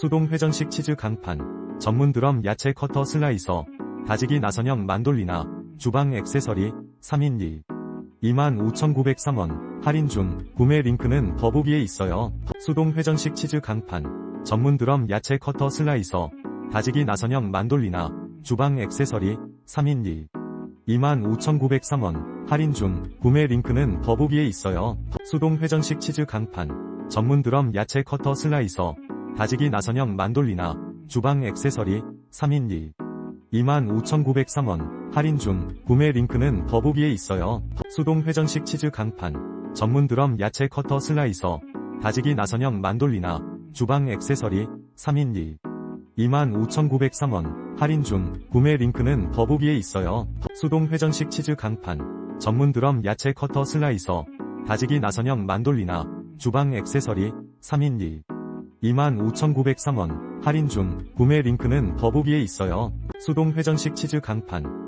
수동 회전식 치즈 강판, 전문 드럼 야채 커터 슬라이서, 다지기 나선형 만돌리나, 주방 액세서리, 3인 1. 25,903원, 할인 중, 구매 링크는 더보기에 있어요. 수동 회전식 치즈 강판, 전문 드럼 야채 커터 슬라이서, 다지기 나선형 만돌리나, 주방 액세서리, 3인 1. 25,903원, 할인 중, 구매 링크는 더보기에 있어요. 수동 회전식 치즈 강판, 전문 드럼 야채 커터 슬라이서, 다지기 나선형 만돌리나, 주방 액세서리, 3인 1. 25,903원, 할인 중, 구매 링크는 더보기에 있어요. 수동 회전식 치즈 강판, 전문 드럼 야채 커터 슬라이서, 다지기 나선형 만돌리나, 주방 액세서리, 3인 1. 25,903원, 할인 중, 구매 링크는 더보기에 있어요. 수동 회전식 치즈 강판, 전문 드럼 야채 커터 슬라이서, 다지기 나선형 만돌리나, 주방 액세서리, 3인 1. 25,903원, 할인 중, 구매 링크는 더보기에 있어요. 수동 회전식 치즈 강판,